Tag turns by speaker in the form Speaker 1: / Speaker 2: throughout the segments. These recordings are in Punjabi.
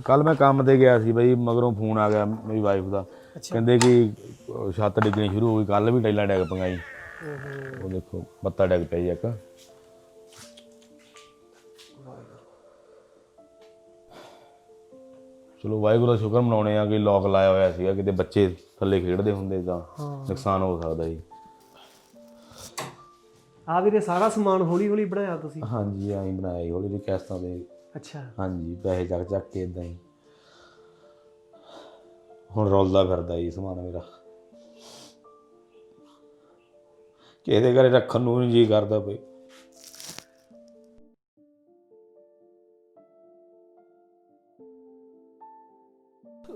Speaker 1: ਕੱਲ ਮੈਂ ਕੰਮ ਤੇ ਗਿਆ ਸੀ ਬਈ ਮਗਰੋਂ ਫੋਨ ਆ ਗਿਆ ਮੇਰੀ ਵਾਈਫ ਦਾ। ਕਹਿੰਦੇ ਕਿ ਛੱਤ ਡਿੱਗਣੀ ਸ਼ੁਰੂ ਹੋ ਗਈ ਕੱਲ ਵੀ ਟੈਲਾਂ ਡਿੱਗ ਪਈਆਂ ਜੀ ਉਹ ਦੇਖੋ ਬੱਤਾ ਡਿੱਗ ਜੀ ਇੱਕ। ਚਲੋ ਵਾਹਿਗੁਰੂ ਦਾ ਸ਼ੁਕਰ ਮਨਾਉਣੇ ਆ ਕਿ ਲੋਕ ਲਾਇਆ ਹੋਇਆ ਸੀਗਾ ਕਿਤੇ ਬੱਚੇ ਥੱਲੇ ਖੇਡਦੇ ਹੁੰਦੇ ਤਾਂ ਨੁਕਸਾਨ ਹੋ ਸਕਦਾ ਜੀ।
Speaker 2: ਆ ਵੀਰੇ ਸਾਰਾ ਸਮਾਨ ਹੌਲੀ ਹੌਲੀ ਬਣਾਇਆ ਤੁਸੀਂ।
Speaker 1: ਹਾਂਜੀ ਐਂ ਬਣਾਇਆ ਜੀ ਹੌਲੀ ਜਿਹੀ ਕਿਸ਼ਤਾਂ ਤੇ
Speaker 2: ਅੱਛਾ।
Speaker 1: ਹਾਂਜੀ, ਪੈਸੇ ਚੱਕ ਚੱਕ ਕੇ ਇਦਾਂ ਹੀ। ਹੁਣ ਰੋਲਦਾ ਫਿਰਦਾ ਜੀ ਸਮਾਨ ਮੇਰਾ। ਕਿਸੇ ਦੇ ਘਰੇ ਰੱਖਣ ਨੂੰ ਨਹੀਂ ਜੀ ਕਰਦਾ ਪਈ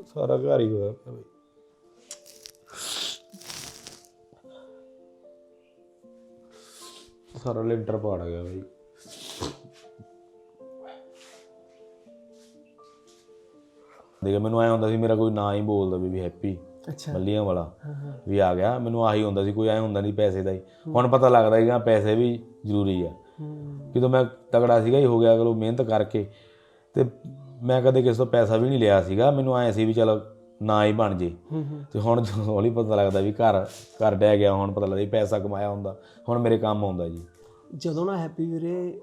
Speaker 1: ਸਾਰਾ ਘਰ ਹੀ ਹੋਇਆ ਪਿਆ ਬਈ। ਸਾਰਾ ਲੈਂਟਰ ਪਾੜ ਗਿਆ ਬਈ। ਦੇਖ ਮੈਨੂੰ ਐ ਹੁੰਦਾ ਸੀ ਮੇਰਾ ਕੋਈ ਨਾਂ ਹੀ ਬੋਲਦਾ ਵੀ ਵੀ ਹੈਪੀ
Speaker 2: ਅੱਛਾ।
Speaker 1: ਮੱਲੀਆਂ ਵਾਲਾ। ਵੀ ਆ ਗਿਆ ਮੈਨੂੰ ਆਹੀ ਹੁੰਦਾ ਸੀ ਕੋਈ ਐ ਹੁੰਦਾ ਨਹੀਂ ਪੈਸੇ ਦਾ ਹੀ। ਹੁਣ ਪਤਾ ਲੱਗਦਾ ਕਿ ਹਾਂ ਪੈਸੇ ਵੀ ਜ਼ਰੂਰੀ ਆ। ਜਦੋਂ ਮੈਂ ਤਗੜਾ ਸੀਗਾ ਹੀ ਹੋ ਗਿਆ ਚਲੋ ਮਿਹਨਤ ਕਰਕੇ ਤੇ ਮੈਂ ਕਦੇ ਕਿਸੇ ਤੋਂ ਪੈਸਾ ਵੀ ਨਹੀਂ ਲਿਆ ਸੀਗਾ। ਮੈਨੂੰ ਐ ਸੀ ਵੀ ਚਲ ਨਾ ਹੀ ਬਣ ਜੇ। ਤੇ ਹੁਣ ਹੌਲੀ ਪਤਾ ਲੱਗਦਾ ਵੀ ਘਰ ਘਰ ਡਹਿ ਗਿਆ ਹੁਣ ਪਤਾ ਲੱਗਦਾ ਪੈਸਾ ਕਮਾਇਆ ਹੁੰਦਾ। ਹੁਣ ਮੇਰੇ ਕੰਮ ਆਉਂਦਾ ਜੀ।
Speaker 2: ਜਦੋਂ ਨਾ ਹੈਪੀ ਵੀਰੇ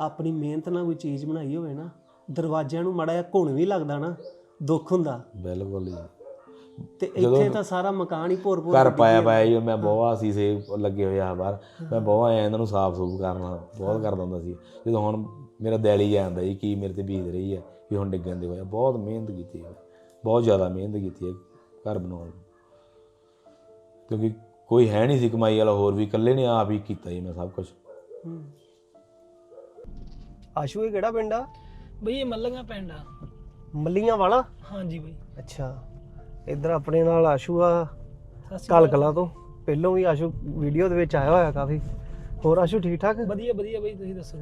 Speaker 2: ਆਪਣੀ ਮਿਹਨਤ ਨਾਲ ਕੋਈ ਚੀਜ਼ ਬਣਾਈ ਹੋਵੇ ਨਾ ਦਰਵਾਜ਼ਿਆਂ ਨੂੰ ਮੜਾ ਜਿਹਾ ਘੁਣ ਵੀ ਲੱਗਦਾ ਨਾ ਦੁੱਖ ਹੁੰਦਾ।
Speaker 1: ਬਿਲਕੁਲ ਜੀ।
Speaker 2: ਤੇ ਇੱਥੇ ਤਾਂ ਸਾਰਾ ਮਕਾਨ ਹੀ ਭੋਰ ਭੋਰ
Speaker 1: ਘਰ ਪਾਇਆ ਪਾਇਆ ਜੀ ਮੈਂ ਬਹੁਤ ਸੀਸੇ ਲੱਗੇ ਹੋਏ ਆ ਬਾਹਰ। ਮੈਂ ਬਹੁਤ ਐ ਇਹਨਾਂ ਨੂੰ ਸਾਫ਼ ਸੂਫ ਕਰਨਾ ਬਹੁਤ ਕਰਦਾ ਹੁੰਦਾ ਸੀ। ਜਦੋਂ ਹੁਣ ਮੇਰਾ ਦਿਲ ਹੀ ਜਾਂਦਾ ਜੀ ਕੀ ਮੇਰੇ ਤੇ ਬੀਤ ਰਹੀ ਹੈ ਵੀ ਹੁਣ ਡਿੱਗਣ ਦੇ ਹੋਇਆ ਬਹੁਤ ਮਿਹਨਤ ਕੀਤੀ ਹੈ ਬਹੁਤ ਜ਼ਿਆਦਾ ਮਿਹਨਤ ਕੀਤੀ ਹੈ ਘਰ ਬਣਾਉਣ ਨੂੰ। ਕਿਉਂਕਿ ਕੋਈ ਹੈ ਨਹੀਂ ਸੀ ਕਮਾਈ ਵਾਲਾ ਹੋਰ ਵੀ ਇਕੱਲੇ ਨੇ ਆਪ ਹੀ ਕੀਤਾ ਜੀ ਮੈਂ ਸਭ ਕੁਝ।
Speaker 2: ਆਸ਼ੂ ਇਹ ਕਿਹੜਾ ਪਿੰਡ ਆ?
Speaker 3: ਬਈ ਇਹ ਮੱਲੀਆਂ ਪਿੰਡ ਆ।
Speaker 2: ਮੱਲੀਆਂ ਵਾਲਾ?
Speaker 3: ਹਾਂਜੀ ਬਈ।
Speaker 2: ਅੱਛਾ। ਇੱਧਰ ਆਪਣੇ ਨਾਲ ਆਸ਼ੂ ਆ।
Speaker 3: ਸਤਿ ਸ਼੍ਰੀ
Speaker 2: ਕਲ ਕਲਾਂ ਤੋਂ। ਪਹਿਲਾਂ ਵੀ ਆਸ਼ੂ ਵੀਡੀਓ ਦੇ ਵਿੱਚ ਆਇਆ ਹੋਇਆ ਕਾਫੀ। ਹੋਰ ਆਸ਼ੂ ਠੀਕ ਠਾਕ।
Speaker 3: ਵਧੀਆ ਵਧੀਆ ਬਈ ਤੁਸੀਂ ਦੱਸੋ?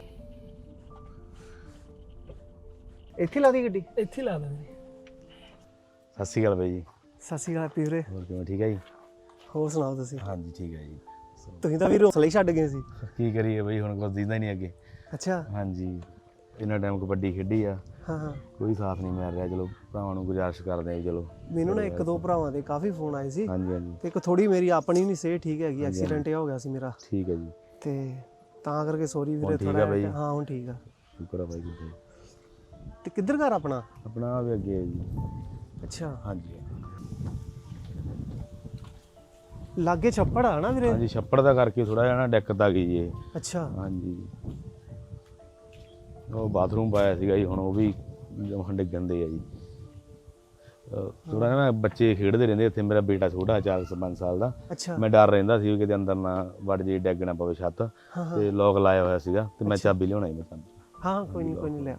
Speaker 2: ਇੱਥੇ ਲਾ ਦੀ ਗੱਡੀ?
Speaker 3: ਇੱਥੇ ਲਾ ਦਿੰਦੇ।
Speaker 1: ਸਤਿ ਸ਼੍ਰੀ ਅਕਾਲ ਬਾਈ ਜੀ।
Speaker 2: ਸਤਿ ਸ਼੍ਰੀ ਅਕਾਲ ਪੀਰੇ
Speaker 1: ਹੋਰ ਕਿਵੇਂ ਠੀਕ ਹੈ ਜੀ?
Speaker 2: ਹੋਰ ਸੁਣਾਓ ਤੁਸੀਂ?
Speaker 1: ਹਾਂਜੀ ਠੀਕ ਹੈ ਜੀ।
Speaker 2: ਤੁਸੀਂ ਤਾਂ ਵੀ ਹੌਸਲਾ ਹੀ ਛੱਡ ਗਏ ਸੀ।
Speaker 1: ਕੀ ਕਰੀਏ ਬਈ ਹੁਣ ਕੁਝ ਦਿੰਦਾ ਹੀ ਨਹੀਂ ਅੱਗੇ।
Speaker 2: ਅੱਛਾ।
Speaker 1: ਹਾਂਜੀ। ਇਹਨਾਂ ਟਾਈਮ ਕਬੱਡੀ ਖੇਡੀ ਆ।
Speaker 2: ਹਾਂ ਹਾਂ।
Speaker 1: ਕੋਈ ਸਾਥ ਨਹੀਂ ਮਿਲ ਰਿਹਾ। ਚਲੋ ਭਰਾਵਾਂ ਨੂੰ ਗੁਜ਼ਾਰਿਸ਼ ਕਰਦੇ ਆ ਚਲੋ।
Speaker 2: ਮੈਨੂੰ ਨਾ ਇੱਕ ਦੋ ਭਰਾਵਾਂ ਦੇ ਕਾਫੀ ਫੋਨ ਆਏ ਸੀ।
Speaker 1: ਹਾਂਜੀ ਹਾਂਜੀ।
Speaker 2: ਤੇ ਇੱਕ ਥੋੜੀ ਮੇਰੀ ਆਪਣੀ ਨਹੀਂ ਸੇ ਠੀਕ ਹੈਗੀ ਐਕਸੀਡੈਂਟ ਹੋ ਗਿਆ ਸੀ ਮੇਰਾ।
Speaker 1: ਠੀਕ ਹੈ ਜੀ।
Speaker 2: ਤੇ ਤਾਂ ਕਰਕੇ ਸੌਰੀ ਵੀਰੇ ਥੋੜਾ
Speaker 1: ਬਾਈ?
Speaker 2: ਹਾਂ ਹੁਣ ਠੀਕ ਆ।
Speaker 1: ਸ਼ੁਕਰ ਆ ਭਾਈ ਜੀ
Speaker 2: ਤੇ ਕਿੱਧਰ ਘਰ ਆਪਣਾ?
Speaker 1: ਆਪਣਾ ਆ ਵੀ ਅੱਗੇ ਹੈ ਜੀ।
Speaker 2: ਅੱਛਾ।
Speaker 1: ਹਾਂਜੀ
Speaker 2: ਲਾਗੇ ਛੱਪੜ ਆ ਨਾ ਵੀਰੇ?
Speaker 1: ਹਾਂਜੀ ਛੱਪੜ ਦਾ ਕਰਕੇ ਥੋੜਾ ਜਿਹਾ ਨਾ ਦਿੱਕਤ ਆ ਗਈ ਜੀ।
Speaker 2: ਅੱਛਾ।
Speaker 1: ਹਾਂਜੀ। ਉਹ ਬਾਥਰੂਮ ਪਾਇਆ ਸੀਗਾ ਜੀ ਹੁਣ ਉਹ ਵੀ ਜਮਾਂ ਡਿੱਗਣ ਦੇ ਆ ਜੀ। ਥੋੜਾ ਨਾ ਬੱਚੇ ਖੇਡਦੇ ਰਹਿੰਦੇ ਇੱਥੇ ਮੇਰਾ ਬੇਟਾ ਛੋਟਾ 4-5 ਸਾਲ ਦਾ। ਮੈਂ ਡਰ ਰਹਿੰਦਾ ਸੀ ਵੀ ਕਿਤੇ ਅੰਦਰ ਨਾ ਵੜ ਜੇ ਡਿੱਗ ਨਾ ਪਵੇ ਛੱਤ। ਤੇ ਲੋਕ ਲਾਇਆ ਹੋਇਆ ਸੀਗਾ ਤੇ ਮੈਂ ਚਾਬੀ ਲਿਆਉਣਾ ਸੀ ਮੈਂ ਸਾਨੂੰ
Speaker 2: ਹਾਂ ਕੋਈ ਨਹੀਂ ਕੋਈ ਨਹੀਂ ਲਿਆ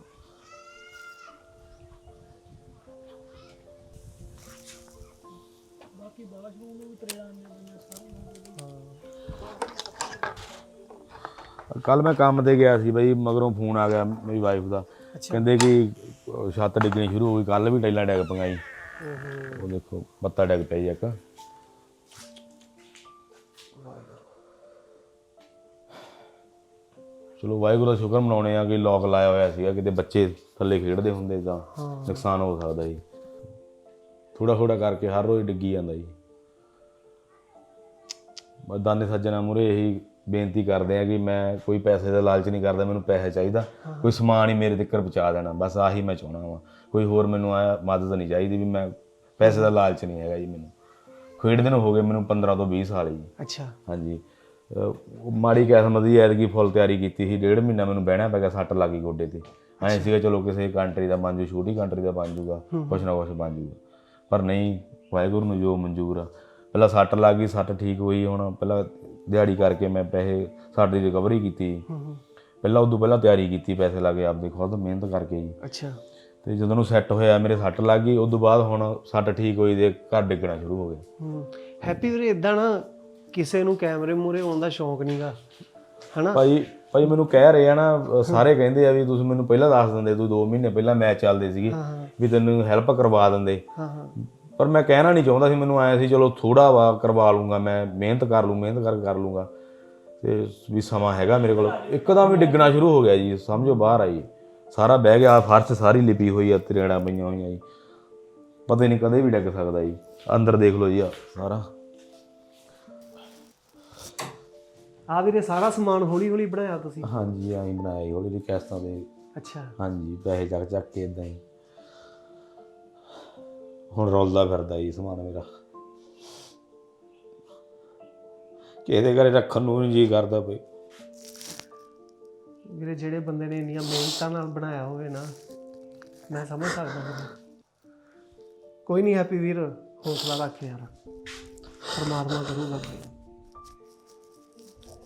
Speaker 1: ਕੱਲ ਮੈਂ ਕੰਮ ਤੇ ਗਿਆ ਸੀ ਬਈ ਮਗਰੋਂ ਫੋਨ ਆ ਗਿਆ ਮੇਰੀ ਵਾਈਫ ਦਾ। ਕਹਿੰਦੇ ਕਿ ਛੱਤ ਡਿੱਗਣੀ ਸ਼ੁਰੂ ਹੋ ਗਈ ਕੱਲ ਵੀ ਟੈਲਾਂ ਡਿੱਗ ਪਈਆਂ ਜੀ। ਉਹ ਦੇਖੋ ਬੱਤਾ ਡਿੱਗ ਪਿਆ ਜੀ ਇੱਕ। ਚਲੋ ਵਾਹਿਗੁਰੂ ਦਾ ਸ਼ੁਕਰ ਮਨਾਉਣੇ ਆ ਕਿ ਲੋਕ ਲਾਇਆ ਹੋਇਆ ਸੀਗਾ ਕਿਤੇ ਬੱਚੇ ਥੱਲੇ ਖੇਡਦੇ ਹੁੰਦੇ ਤਾਂ ਨੁਕਸਾਨ ਹੋ ਸਕਦਾ ਜੀ। ਥੋੜਾ ਥੋੜਾ ਕਰਕੇ ਹਰ ਰੋਜ਼ ਡਿੱਗੀ ਜਾਂਦਾ ਜੀ। ਬਸ ਦਾਨੇ ਸੱਜਣਾ ਮੂਰੇ ਇਹੀ ਬੇਨਤੀ ਕਰਦੇ ਆ ਕਿ ਮੈਂ ਕੋਈ ਪੈਸੇ ਦਾ ਲਾਲਚ ਨਹੀਂ ਕਰਦਾ ਮੈਨੂੰ ਪੈਸੇ ਚਾਹੀਦਾ। ਕੋਈ ਸਮਾਨ ਹੀ ਮੇਰੇ ਤੱਕ ਪਹੁੰਚਾ ਦੇਣਾ ਬਸ ਆਹੀ ਮੈਂ ਚਾਹਣਾ ਵਾ। ਕੋਈ ਹੋਰ ਮੈਨੂੰ ਆ ਮਦਦ ਨਹੀਂ ਚਾਹੀਦੀ ਵੀ ਮੈਂ ਪੈਸੇ ਦਾ ਲਾਲਚ ਨਹੀਂ ਹੈਗਾ ਜੀ ਮੈਨੂੰ। ਖੇਡਦੇ ਨੂੰ ਹੋ ਗਏ ਮੈਨੂੰ 15 ਤੋਂ 20 ਸਾਲ ਜੀ।
Speaker 2: ਅੱਛਾ।
Speaker 1: ਹਾਂਜੀ। ਮਾੜੀ ਕਿਸਮਤ ਦੀ ਐਤਕੀ ਫੁੱਲ ਤਿਆਰੀ ਕੀਤੀ ਸੀ ਡੇਢ ਮਹੀਨਾ ਮੈਨੂੰ ਬਹਿਣਾ ਪੈ ਗਿਆ ਸੱਟ ਲੱਗੀ ਗੋਡੇ ਤੇ। ਐਂ ਸੀਗਾ ਚਲੋ ਕਿਸੇ ਕੰਟਰੀ ਦਾ ਬਣ ਜੂ ਛੋਟੀ ਕੰਟਰੀ ਦਾ ਬਣ ਜੂਗਾ ਕੁਛ ਨਾ ਕੁਛ ਬਣ ਜੂਗਾ। ਪਰ ਨਹੀਂ ਵਾਹਿਗੁਰੂ ਨੂੰ ਜੋ ਮਨਜ਼ੂਰ ਆ ਪਹਿਲਾਂ ਸੱਟ ਲੱਗ ਗਈ ਸੱਟ ਠੀਕ ਹੋਈ ਹੁਣ ਪਹਿਲਾਂ ਦਿਹਾੜੀ ਕਰਕੇ ਮੈਂ ਪੈਸੇ ਦੀ ਰਿਕਵਰੀ ਕੀਤੀ। ਪਹਿਲਾਂ ਉਦੋਂ ਪਹਿਲਾਂ ਤਿਆਰੀ ਕੀਤੀ ਪੈਸੇ ਲਾ ਕੇ ਆਪਦੇ ਖੁਦ ਮਿਹਨਤ ਕਰਕੇ ਜੀ।
Speaker 2: ਅੱਛਾ।
Speaker 1: ਤੇ ਜਦੋਂ ਨੂੰ ਸੈੱਟ ਹੋਇਆ ਮੇਰੇ ਸੱਟ ਲੱਗ ਗਈ ਉਦੋਂ ਬਾਅਦ ਹੁਣ ਸੱਟ ਠੀਕ ਹੋਈ ਦੇ ਘਰ ਡਿੱਗਣਾ ਸ਼ੁਰੂ ਹੋ ਗਿਆ।
Speaker 2: ਹੈਪੀ ਵੀਰੇ ਇਦਾਂ ਨਾ ਕਿਸੇ ਨੂੰ ਕੈਮਰੇ ਮੂਰੇ ਆਉਣ ਦਾ ਸ਼ੌਂਕ ਨਹੀਂਗਾ ਹਨਾ?
Speaker 1: ਭਾਈ ਭਾਈ ਮੈਨੂੰ ਕਹਿ ਰਹੇ ਆ ਨਾ ਸਾਰੇ ਕਹਿੰਦੇ ਆ ਵੀ ਤੁਸੀਂ ਮੈਨੂੰ ਪਹਿਲਾਂ ਦੱਸ ਦਿੰਦੇ ਤੂੰ 2 ਮਹੀਨੇ ਪਹਿਲਾਂ ਮੈਚ ਚੱਲਦੇ ਸੀਗੇ ਵੀ ਤੈਨੂੰ ਹੈਲਪ ਕਰਵਾ ਦਿੰਦੇ।
Speaker 2: ਹਾਂ ਹਾਂ।
Speaker 1: ਪਰ ਮੈਂ ਕਹਿਣਾ ਨਹੀਂ ਚਾਹੁੰਦਾ ਸੀ ਮੈਨੂੰ ਆਇਆ ਸੀ ਚਲੋ ਥੋੜਾ ਵਾ ਕਰਵਾ ਲੂੰਗਾ ਮੈਂ ਮਿਹਨਤ ਕਰ ਲੂੰ ਮਿਹਨਤ ਕਰ ਕਰ ਲੂੰਗਾ। ਤੇ ਵੀ ਸਮਾਂ ਹੈਗਾ ਮੇਰੇ ਕੋਲ। ਇੱਕਦਮ ਹੀ ਡਿੱਗਣਾ ਸ਼ੁਰੂ ਹੋ ਗਿਆ ਜੀ ਸਮਝੋ ਬਾਹਰ ਆਈ। ਸਾਰਾ ਬਹਿ ਗਿਆ ਫਰਸ਼ ਸਾਰੀ ਲਿਪੀ ਹੋਈ ਆ ਤਰੇੜਾਂ ਪਈਆਂ ਹੋਈਆਂ ਜੀ। ਪਤਾ ਨਹੀਂ ਕਦੇ ਵੀ ਡਿੱਗ ਸਕਦਾ ਜੀ। ਅੰਦਰ ਦੇਖ ਲਓ ਜੀ ਆ ਸਾਰਾ।
Speaker 2: ਆ ਵੀਰੇ ਸਾਰਾ ਸਮਾਨ ਹੌਲੀ ਹੌਲੀ ਬਣਾਇਆ ਤੁਸੀਂ?
Speaker 1: ਹਾਂਜੀ ਆਈ ਬਣਾਇਆ ਜੀ ਹੌਲੀ ਜਿਹੀ ਕਿਸ਼ਤਾਂ ਦੇ।
Speaker 2: ਅੱਛਾ।
Speaker 1: ਹਾਂਜੀ ਪੈਸੇ ਚੱਕ ਚੱਕ ਕੇ ਇਦਾਂ ਹੀ। ਹੁਣ ਰੋਲਦਾ ਫਿਰਦਾ ਜੀ, ਸਮਾਨ ਮੇਰਾ ਕਿਹਦੇ ਘਰੇ ਰੱਖਣ ਨੂੰ ਨਹੀਂ ਜੀ ਕਰਦਾ ਬਈ
Speaker 2: ਵੀਰੇ, ਜਿਹੜੇ ਬੰਦੇ ਨੇ ਇੰਨੀਆਂ ਮਿਹਨਤਾਂ ਨਾਲ ਬਣਾਇਆ ਹੋਵੇ ਨਾ, ਮੈਂ ਸਮਝ ਸਕਦਾ ਵੀਰੇ ਕੋਈ ਨਹੀਂ ਹੈਪੀ ਵੀਰ, ਹੌਸਲਾ ਰੱਖ ਯਾਰ। ਪਰਮਾਤਮਾ ਕਰੂਗਾ।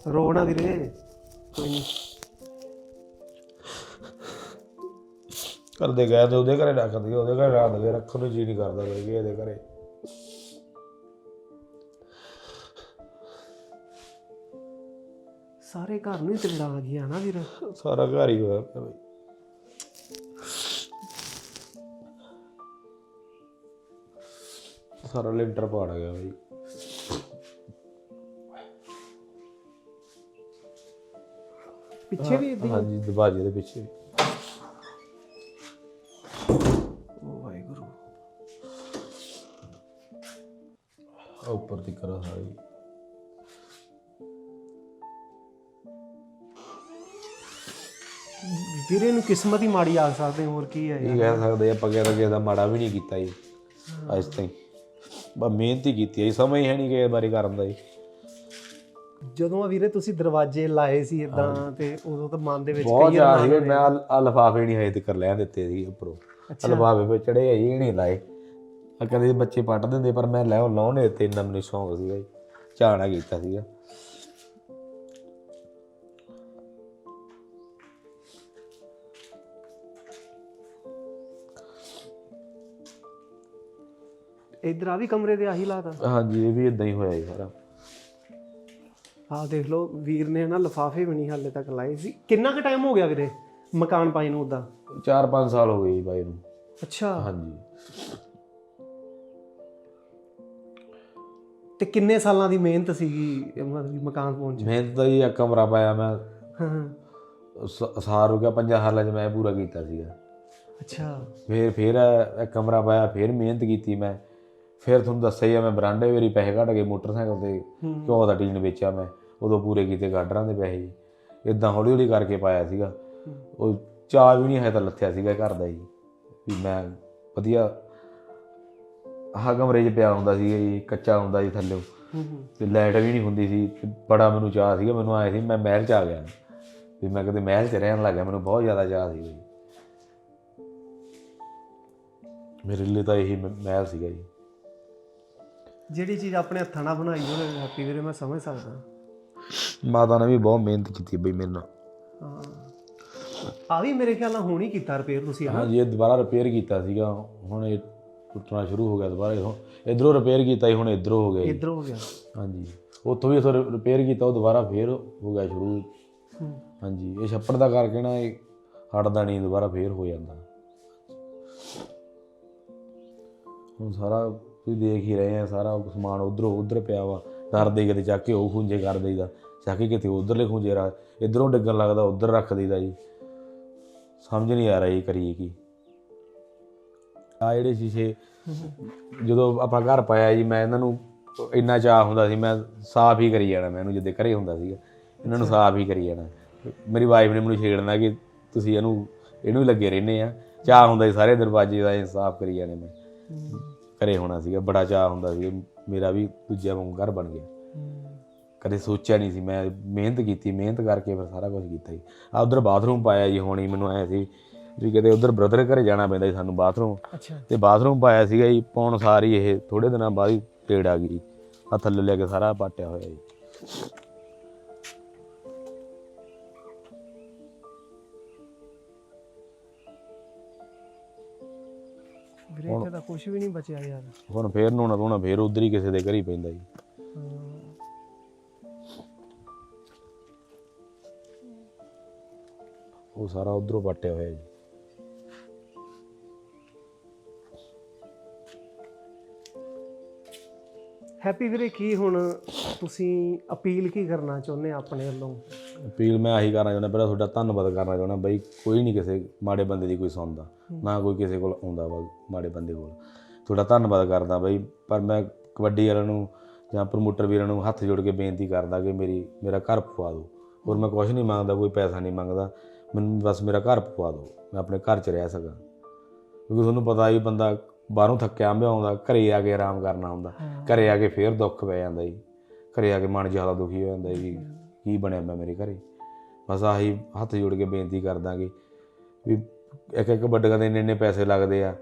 Speaker 2: ਰੋਣਾ ਵੀਰੇ, ਕੋਈ ਨਹੀਂ
Speaker 1: ਕਰਦੇ ਗਏ ਤੇ ਉਹਦੇ ਘਰੇ ਰੱਖ ਦਈਏ ਉਹਦੇ ਘਰੇ ਰੱਖ ਦਈਏ ਰੱਖਣ ਨੂੰ ਜੀ ਨਹੀਂ ਕਰਦਾ ਬਈ ਇਹਦੇ ਘਰੇ।
Speaker 2: ਸਾਰੇ ਘਰ ਨੂੰ ਹੀ ਤੇੜਾ ਆ ਗਿਆ ਨਾ ਵੀਰ
Speaker 1: ਸਾਰਾ ਘਰ ਹੀ ਹੋਇਆ ਪਿਆ ਬਈ। ਸਾਰਾ ਲੈਂਟਰ ਪਾੜ ਗਿਆ ਬਈ।
Speaker 2: ਪਿੱਛੇ ਵੀ ਇਦਾਂ
Speaker 1: ਹਾਂਜੀ ਦਰਵਾਜ਼ੇ ਦੇ ਪਿੱਛੇ ਵੀ।
Speaker 2: ਵੀਰੇ ਨੂੰ ਕਿਸਮਤ ਹੀ ਮਾੜੀ ਆ ਸਕਦੇ ਹੋਰ ਕੀ ਹੈ
Speaker 1: ਇਹ ਕਹਿ ਸਕਦੇ ਆਪਾਂ ਕਹਿੰਦਾ ਕਿ ਇਹਦਾ ਮਾੜਾ ਵੀ ਨਹੀਂ ਕੀਤਾ ਜੀ ਅੱਜ ਤਾਈਂ। ਬਸ ਮਿਹਨਤ ਹੀ ਕੀਤੀ ਹੈ ਜੀ ਸਮਝ ਹੀ ਹੈ ਨਹੀਂ ਕਿ ਇਹ ਬਾਰੇ ਕਰਨ ਦਾ ਜੀ।
Speaker 2: ਜਦੋਂ ਆ ਵੀਰੇ ਤੁਸੀਂ ਦਰਵਾਜ਼ੇ ਲਾਏ ਸੀ ਇਦਾਂ ਤੇ ਉਦੋਂ ਤਾਂ ਮਨ ਦੇ ਵਿੱਚ
Speaker 1: ਬਹੁਤ
Speaker 2: ਕਈ
Speaker 1: ਜ਼ਿਆਦਾ ਮੈਂ ਆ ਲਫਾਫੇ ਨਹੀਂ ਹਜੇ ਤੱਕ ਲੈ ਦਿੱਤੇ ਸੀ ਉੱਪਰੋਂ। ਲਿਫਾਫੇ ਵਿੱਚ ਚੜੇ ਹੀ ਨਹੀਂ ਲਾਏ। ਆ ਕਦੇ ਬੱਚੇ ਪੱਟ ਦਿੰਦੇ ਪਰ ਮੈਂ ਲੈ ਲਾਉਣੇ ਦਿੱਤੇ ਇੰਨਾ ਮੈਨੂੰ ਸ਼ੌਂਕ ਸੀਗਾ ਜੀ ਝਾਣਾ ਕੀਤਾ ਸੀਗਾ।
Speaker 2: ਇਧਰ ਆ ਵੀ ਕਮਰੇ ਦੇ ਆਹੀ ਲਾਤਾ
Speaker 1: ਹਾਂਜੀ ਇਹ ਵੀ ਇਦਾਂ ਹੀ ਹੋਇਆ ਜੀ ਸਾਰਾ।
Speaker 2: ਆਹ ਦੇਖ ਲਓ ਵੀਰ ਨੇ ਨਾ ਲਫਾਫੇ ਵੀ ਨਹੀਂ ਹਾਲੇ ਤੱਕ ਲਾਏ ਸੀ। ਕਿੰਨਾ ਕੁ ਟਾਈਮ ਹੋ ਗਿਆ ਵੀਰੇ ਮਕਾਨ ਪਾਈ ਨੂੰ ਉਦਾਂ
Speaker 1: 4-5 ਸਾਲ ਹੋ ਗਏ ਜੀ ਬਾਈ ਨੂੰ।
Speaker 2: ਅੱਛਾ।
Speaker 1: ਹਾਂਜੀ।
Speaker 2: ਤੇ ਕਿੰਨੇ ਸਾਲਾਂ ਦੀ ਮਿਹਨਤ ਸੀਗੀ ਮਤਲਬ ਮਕਾਨ ਪਹੁੰਚ
Speaker 1: ਮਿਹਨਤ ਦਾ ਇੱਕ ਕਮਰਾ ਪਾਇਆ ਮੈਂ।
Speaker 2: ਹਾਂ ਹਾਂ।
Speaker 1: ਸ- ਸਾਲ ਹੋ ਗਿਆ ਪੰਜਾਂ ਸਾਲਾਂ 'ਚ ਮੈਂ ਪੂਰਾ ਕੀਤਾ ਸੀਗਾ।
Speaker 2: ਅੱਛਾ।
Speaker 1: ਫਿਰ ਫਿਰ ਕਮਰਾ ਪਾਇਆ ਫਿਰ ਮਿਹਨਤ ਕੀਤੀ ਮੈਂ। ਫਿਰ ਤੁਹਾਨੂੰ ਦੱਸਿਆ ਹੀ ਆ ਮੈਂ ਬਰਾਂਡੇ ਵੇਰੀ ਪੈਸੇ ਕੱਢ ਕੇ ਮੋਟਰਸਾਈਕਲ ਤੇ ਘਿਓ ਦਾ ਟੀਨ ਵੇਚਿਆ ਮੈਂ ਉਦੋਂ ਪੂਰੇ ਕੀਤੇ ਗਾਡਰਾਂ ਦੇ ਪੈਸੇ ਇਦਾਂ ਹੌਲੀ ਹੌਲੀ ਕਰਕੇ ਪਾਇਆ ਸੀਗਾ। ਉਹ ਚਾਹ ਵੀ ਨਹੀਂ ਹੈ ਤਾਂ ਲੱਥਿਆ ਸੀਗਾ ਘਰ ਦਾ ਜੀ। ਵੀ ਮੈਂ ਵਧੀਆ ਆਹ ਕਮਰੇ 'ਚ ਪਿਆ ਹੁੰਦਾ ਸੀਗਾ ਜੀ ਕੱਚਾ ਹੁੰਦਾ ਜੀ ਥੱਲੇ। ਤੇ ਲਾਈਟ ਵੀ ਨਹੀਂ ਹੁੰਦੀ ਸੀ ਬੜਾ ਮੈਨੂੰ ਚਾਹ ਸੀਗਾ ਮੈਨੂੰ ਆਇਆ ਸੀ ਮੈਂ ਮਹਿਲ 'ਚ ਆ ਗਿਆ। ਵੀ ਮੈਂ ਕਦੇ ਮਹਿਲ 'ਚ ਰਹਿਣ ਲੱਗਾ ਮੈਨੂੰ ਬਹੁਤ ਜ਼ਿਆਦਾ ਚਾਹ ਸੀਗਾ ਜੀ। ਮੇਰੇ ਲਈ ਤਾਂ ਇਹੀ ਮਹਿਲ ਸੀਗਾ ਜੀ।
Speaker 2: ਜਿਹੜੀ ਚੀਜ਼ ਆਪਣੇ ਹੱਥਾਂ ਨਾਲ ਬਣਾਈ ਹੋਵੇ ਹੈਪੀ ਵੀਰੇ ਮੈਂ ਸਮਝ ਸਕਦਾ।
Speaker 1: ਮਾਤਾ ਨੇ ਵੀ ਬਹੁਤ ਮਿਹਨਤ ਕੀਤੀ ਬਈ ਮੇਰੇ ਨਾਲ।
Speaker 2: ਹਾਂ। ਆ ਵੀ ਮੇਰੇ ਖਿਆਲ ਨਾਲ ਹੁਣ ਹੀ ਕੀਤਾ ਰਿਪੇਅਰ ਤੁਸੀਂ ਹਨਾ
Speaker 1: ਹਾਂਜੀ ਇਹ ਦੁਬਾਰਾ ਰਿਪੇਅਰ ਕੀਤਾ ਸੀਗਾ। ਹੁਣ ਇਹ ਟੁੱਟਣਾ ਸ਼ੁਰੂ ਹੋ ਗਿਆ ਦੁਬਾਰਾ। ਇਧਰੋਂ ਰਿਪੇਅਰ ਕੀਤਾ ਸੀ ਹੁਣ ਇਧਰੋਂ ਹੋ ਗਿਆ
Speaker 2: ਇੱਧਰ ਹੋ ਗਿਆ।
Speaker 1: ਹਾਂਜੀ। ਉੱਥੋਂ ਵੀ ਇਥੋਂ ਰਿਪੇਅਰ ਕੀਤਾ ਉਹ ਦੁਬਾਰਾ ਫੇਰ ਹੋ ਗਿਆ ਸ਼ੁਰੂ।
Speaker 2: ਹੂੰ।
Speaker 1: ਹਾਂਜੀ ਇਹ ਛੱਪੜ ਦਾ ਕਰਕੇ ਨਾ ਇਹ ਹਟਦਾ ਨਹੀਂ ਦੁਬਾਰਾ ਫੇਰ ਹੋ ਜਾਂਦਾ। ਹੁਣ ਸਾਰਾ ਤੁਸੀਂ ਦੇਖ ਹੀ ਰਹੇ ਆ ਸਾਰਾ ਸਮਾਨ ਉਧਰੋਂ ਉਧਰ ਪਿਆ ਵਾ। ਡਰਦੇ ਕਿਤੇ ਚੱਕ ਕੇ ਉਹ ਖੁੰਝੇ ਕਰ ਦੇਈਦਾ। ਚੱਕ ਕੇ ਕਿਤੇ ਉਧਰਲੇ ਖੁੰਝੇ ਰੱਖ ਇਧਰੋਂ ਡਿੱਗਣ ਲੱਗਦਾ ਉਧਰ ਰੱਖ ਦੇਈਦਾ ਜੀ। ਸਮਝ ਨਹੀਂ ਆ ਰਹੀ ਕਰੀਏ ਕੀ। ਆ ਜਿਹੜੇ ਸ਼ੀਸ਼ੇ ਜਦੋਂ ਆਪਾਂ ਘਰ ਪਾਇਆ ਜੀ ਮੈਂ ਇਹਨਾਂ ਨੂੰ ਇੰਨਾ ਚਾਹ ਹੁੰਦਾ ਸੀ ਮੈਂ ਸਾਫ਼ ਹੀ ਕਰੀ ਜਾਣਾ ਮੈਂ ਇਹਨੂੰ ਜਿੱਦੇ ਘਰੇ ਹੁੰਦਾ ਸੀਗਾ। ਇਹਨਾਂ ਨੂੰ ਸਾਫ਼ ਹੀ ਕਰੀ ਜਾਣਾ। ਮੇਰੀ ਵਾਈਫ ਨੇ ਮੈਨੂੰ ਛੇੜਨਾ ਕਿ ਤੁਸੀਂ ਇਹਨੂੰ ਇਹਨੂੰ ਹੀ ਲੱਗੇ ਰਹਿੰਦੇ ਆ। ਚਾਹ ਹੁੰਦਾ ਸੀ ਸਾਰੇ ਦਰਵਾਜ਼ੇ ਦਾ ਇਹ ਸਾਫ਼ ਕਰੀ ਜਾਣੇ ਮੈਂ। ਘਰੇ ਹੋਣਾ ਸੀਗਾ ਬੜਾ ਚਾਹ ਹੁੰਦਾ ਸੀ ਮੇਰਾ ਵੀ ਦੂਜਿਆਂ ਵਾਂਗ ਘਰ ਬਣ ਗਿਆ। ਕਦੇ ਸੋਚਿਆ ਨਹੀਂ ਸੀ ਮੈਂ ਮਿਹਨਤ ਕੀਤੀ ਮਿਹਨਤ ਕਰਕੇ ਫਿਰ ਸਾਰਾ ਕੁਝ ਕੀਤਾ ਜੀ। ਆ ਉਧਰ ਬਾਥਰੂਮ ਪਾਇਆ ਜੀ ਹੁਣੀ ਮੈਨੂੰ ਐ ਸੀ ਵੀ ਕਿਤੇ ਉਧਰ ਬ੍ਰਦਰ ਘਰੇ ਜਾਣਾ ਪੈਂਦਾ ਸੀ ਸਾਨੂੰ ਬਾਥਰੂਮ। ਤੇ ਬਾਥਰੂਮ ਪਾਇਆ ਸੀਗਾ ਜੀ ਪਾਉਣ ਸਾਰੀ ਇਹ ਥੋੜੇ ਦਿਨਾਂ ਬਾਅਦ ਹੀ ਪੇੜ ਆ ਗਈ ਆ ਥੱਲੇ ਲੈ ਕੇ ਸਾਰਾ ਪਾਟਿਆ ਹੋਇਆ ਜੀ।
Speaker 2: ਵੀਰੇ ਇੱਥੇ ਤਾਂ ਕੁਝ ਵੀ ਨਹੀਂ ਬਚਿਆ ਯਾਰ।
Speaker 1: ਹੁਣ ਫੇਰ ਨਹਾਉਣਾ ਧੋਣਾ ਫੇਰ ਉਧਰ ਹੀ ਕਿਸੇ ਦੇ ਘਰ ਹੀ ਪੈਂਦਾ ਜੀ।
Speaker 2: ਹਾਂ।
Speaker 1: ਉਹ ਸਾਰਾ ਉਧਰੋਂ ਪਾਟਿਆ ਹੋਇਆ ਜੀ।
Speaker 2: ਹੈਪੀ ਵੀਰੇ ਕੀ ਹੁਣ ਤੁਸੀਂ ਅਪੀਲ ਕੀ ਕਰਨਾ ਚਾਹੁੰਦੇ ਆ ਆਪਣੇ ਵੱਲੋਂ?
Speaker 1: ਅਪੀਲ ਮੈਂ ਆਹੀ ਕਰਨਾ ਚਾਹੁੰਦਾ ਪਹਿਲਾਂ ਤੁਹਾਡਾ ਧੰਨਵਾਦ ਕਰਨਾ ਚਾਹੁੰਦਾ ਬਈ ਕੋਈ ਨਹੀਂ ਕਿਸੇ ਮਾੜੇ ਬੰਦੇ ਦੀ ਕੋਈ ਸੁਣਦਾ ਨਾ ਕੋਈ ਕਿਸੇ ਕੋਲ ਆਉਂਦਾ ਵਾ ਮਾੜੇ ਬੰਦੇ ਕੋਲ। ਤੁਹਾਡਾ ਧੰਨਵਾਦ ਕਰਦਾ ਬਈ ਪਰ ਮੈਂ ਕਬੱਡੀ ਵਾਲਿਆਂ ਨੂੰ ਜਾਂ ਪ੍ਰਮੋਟਰ ਵੀਰਾਂ ਨੂੰ ਹੱਥ ਜੋੜ ਕੇ ਬੇਨਤੀ ਕਰਦਾ ਕਿ ਮੇਰੀ ਮੇਰਾ ਘਰ ਪਵਾ ਦਿਓ। ਹੋਰ ਮੈਂ ਕੁਝ ਨਹੀਂ ਮੰਗਦਾ ਕੋਈ ਪੈਸਾ ਨਹੀਂ ਮੰਗਦਾ ਮੈਨੂੰ ਬਸ ਮੇਰਾ ਘਰ ਪਵਾ ਦਿਓ ਮੈਂ ਆਪਣੇ ਘਰ 'ਚ ਰਹਿ ਸਕਾਂ। ਕਿਉਂਕਿ ਤੁਹਾਨੂੰ ਪਤਾ ਹੀ ਬੰਦਾ ਬਾਹਰੋਂ ਥੱਕਿਆ ਆਂਬਿਆ ਆਉਂਦਾ ਘਰੇ ਆ ਕੇ ਆਰਾਮ ਕਰਨਾ ਹੁੰਦਾ ਘਰੇ ਆ ਕੇ ਫੇਰ ਦੁੱਖ ਪੈ ਜਾਂਦਾ ਜੀ ਘਰੇ ਆ ਕੇ ਮਨ ਜ਼ਿਆਦਾ ਦੁਖੀ ਹੋ ਜਾਂਦਾ ਜੀ। ਕੀ ਬਣਿਆ ਮੈਂ ਮੇਰੇ ਘਰੇ। ਬਸ ਆਹੀ ਹੱਥ ਜੋੜ ਕੇ ਬੇਨਤੀ ਕਰਦਾ ਕਿ ਵੀ ਇੱਕ ਇੱਕ ਵੱਡੀਆਂ ਦੇ ਇੰਨੇ ਇੰਨੇ ਪੈਸੇ ਲੱਗਦੇ ਆ।